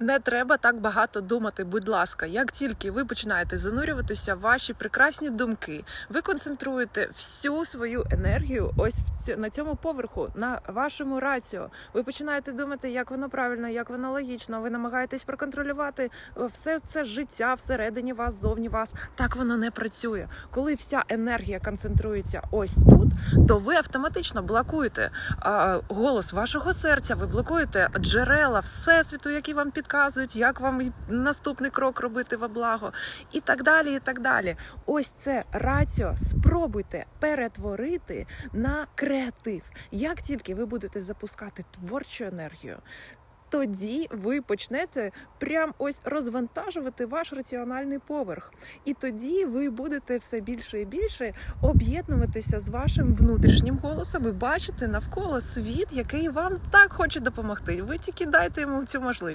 Не треба так багато думати, будь ласка. Як тільки ви починаєте занурюватися ваші прекрасні думки, ви концентруєте всю свою енергію ось в ці- на цьому поверху, на вашому раціо. Ви починаєте думати, як воно правильно, як воно логічно. Ви намагаєтесь проконтролювати е, все це життя всередині вас, зовні вас. Так воно не працює. Коли вся енергія концентрується ось тут, то ви автоматично блокуєте а, голос вашого серця, ви блокуєте джерела всесвіту, які вам підказують, як вам наступний крок робити во благо, і так далі. І так далі. Ось це раціо спробуйте перетворити на креатив. Як тільки ви будете запускати творчу енергію. Тоді ви почнете прям ось розвантажувати ваш раціональний поверх, і тоді ви будете все більше і більше об'єднуватися з вашим внутрішнім голосом і бачити навколо світ, який вам так хоче допомогти. Ви тільки дайте йому цю можливість.